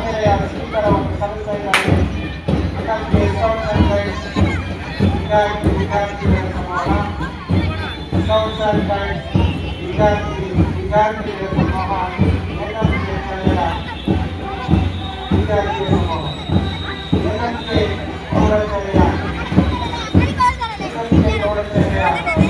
సర్వేయాలి ఇక్కడ ఒక సర్వే చేయాలి ఇక్కడ డిస్కౌంట్ సర్వే విద్యార్థి విద్యార్థి సమూహ డిస్కౌంట్ సర్వే విద్యార్థి విద్యార్థి సమూహ ఏకంటే సర్వేల విద్యార్థి సమూహ ఏకంటే గౌరవ చర్య ఏకంటే గౌరవ చర్య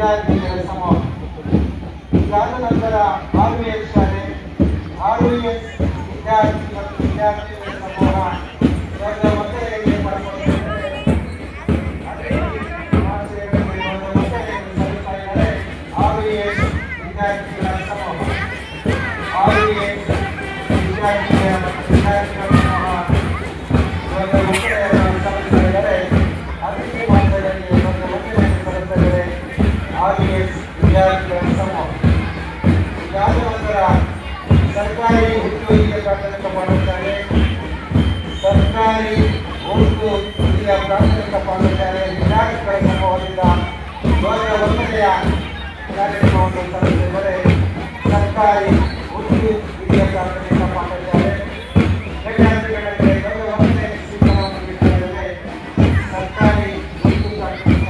ವಿದ್ಯಾರ್ಥಿಗಳ ಸಮೂಹ. ಇದಾದ ನಂತರ ಆರ್ ವಿ ಎಸ್ ಶಾಲೆ ಆರ್ ವಿ ಎಸ್ ವಿದ್ಯಾರ್ಥಿ ಮತ್ತು ವಿದ್ಯಾರ್ಥಿಗಳ ಸಮೂಹ ವಿ ಎಸ್ ವಿದ್ಯಾರ್ಥಿಗಳ ಸಮೂಹ. ಆರ್ ವಿ ಎಸ್ ವಿದ್ಯಾರ್ಥಿಗಳ ಪ್ರಾಥಮಿಕ ಪಾಠಶಾಲೆ ವಿದ್ಯಾರ್ಥಿಗಳ ಸಮೂಹದಿಂದ ಧ್ವಜ ವಂದನೆಯ ಕಾರ್ಯಕ್ರಮವನ್ನು ಸಲ್ಲಿಸಿದರೆ ಸರ್ಕಾರಿ ಉರ್ದು ಹಿರಿಯ ಪ್ರಾಥಮಿಕ ಪಾಠಶಾಲೆ ವಿದ್ಯಾರ್ಥಿಗಳಿಗೆ ಧ್ವಜ ವಂದನೆ ಸ್ವೀಕಾರವನ್ನು ನೀಡಿದ್ದಾರೆ ಸರ್ಕಾರಿ ಉರ್ದು ಪ್ರಾಥಮಿಕ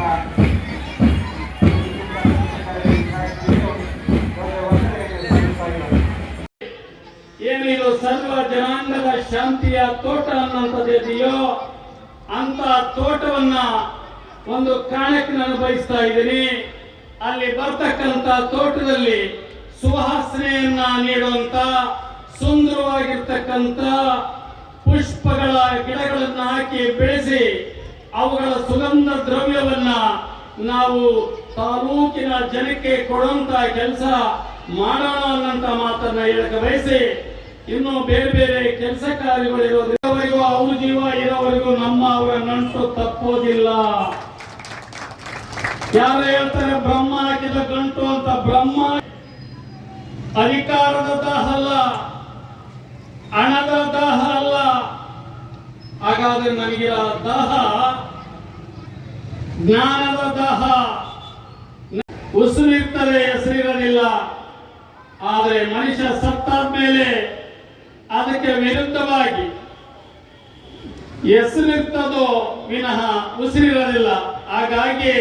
ಏನು ಇದು ಸರ್ವ ಜನಾಂಗದ ಶಾಂತಿಯ ತೋಟ ಅನ್ನುವಂಥದ್ದಿದೆಯೋ ಅಂತ ತೋಟವನ್ನ ಒಂದು ಕಾಣಕ್ಕೆ ನಾನು ಬಯಸ್ತಾ ಇದ್ದೀನಿ. ಅಲ್ಲಿ ಬರ್ತಕ್ಕಂಥ ತೋಟದಲ್ಲಿ ಸುವಾಸನೆಯನ್ನ ನೀಡುವಂತ ಸುಂದರವಾಗಿರ್ತಕ್ಕಂಥ ಪುಷ್ಪಗಳ ಗಿಡಗಳನ್ನು ಹಾಕಿ ಬೆಳೆಸಿ ಅವುಗಳ ಸುಗಂಧ ದ್ರವ್ಯವನ್ನ ನಾವು ತಾಲೂಕಿನ ಜನಕ್ಕೆ ಕೊಡುವಂತ ಕೆಲಸ ಮಾಡೋಣ ಅನ್ನಂತ ಮಾತನ್ನ ಹೇಳಕ್ಕೆ ಬಯಸಿ, ಇನ್ನು ಬೇರೆ ಬೇರೆ ಕೆಲಸ ಕಾರ್ಯಗಳಿರೋದ್ರಿಗೂ ನಂಟು ತಪ್ಪೋದಿಲ್ಲ. ಯಾರು ಹೇಳ್ತಾರೆ, ಬ್ರಹ್ಮ ಹಾಕಿದ ಗಂಟು ಅಂತ. ಬ್ರಹ್ಮ ಅಧಿಕಾರದ ದಾಹ ಅಲ್ಲ, ಹಣದ ದಾಹ ಅಲ್ಲ. ಹಾಗಾದ್ರೆ ಆ ದಾಹ, ಜ್ಞಾನದ ದಾಹ. ಉಸಿರಿರ್ತದೆ ಹೆಸರಿರಲಿಲ್ಲ. ಆದರೆ ಮನುಷ್ಯ ಸತ್ತಾದ್ಮೇಲೆ ಅದಕ್ಕೆ ವಿರುದ್ಧವಾಗಿ ಹೆಸರಿರ್ತದೋ ವಿನಃ ಉಸಿರಿರಲಿಲ್ಲ. ಹಾಗಾಗಿ